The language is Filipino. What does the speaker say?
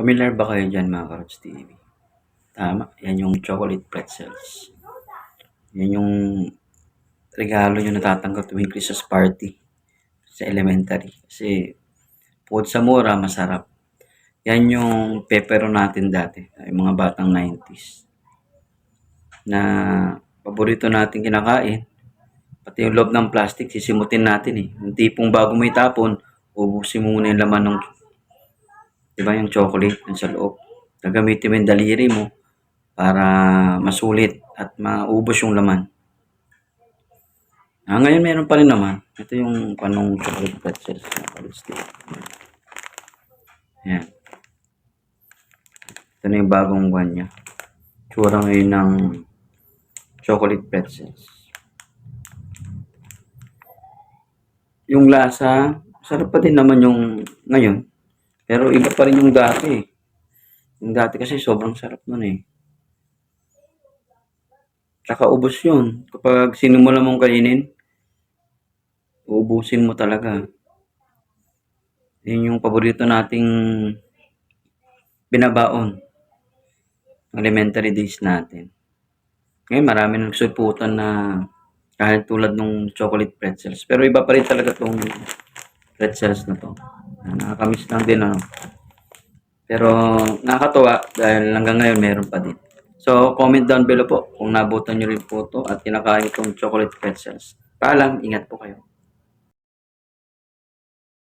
Familiar ba kayo dyan mga Karots TV? Tama, yan yung chocolate pretzels. Yan yung regalo nyo natatanggap tuwing Christmas party sa elementary. Kasi bukod sa mura, masarap. Yan yung pepero natin dati, yung mga batang 90s. Na paborito natin kinakain. Pati yung loob ng plastic, sisimutin natin eh. Yung tipong bago mo itapon, ubusin mo muna yung laman ng di ba yung chocolate yung sa loob. Gagamitin mo yung daliri mo para masulit at maubos yung laman. Ah, ngayon meron pa rin naman. Ito yung panong chocolate pretzels na kalusti. Yan. Ito na yung bagong buwan niya. Tsura ngayon ng chocolate pretzels. Yung lasa, sarap pa din naman yung ngayon. Pero iba pa rin yung dati. eh. Yung dati kasi sobrang sarap nun eh. Tsaka ubos yun. Kapag sinimula mong kainin, uubusin mo talaga. Yun yung paborito nating binabaon. Elementary days natin. Ngayon marami nagsuputan na kahit tulad ng chocolate pretzels. Pero iba pa rin talaga tong pretzels na to. Ah, Nakakamiss lang din ano. Pero nakakatuwa dahil hanggang ngayon meron pa din. So comment down below po kung nabutan nyo rin po to at kinakain itong chocolate pretzels. Paalam, ingat po kayo.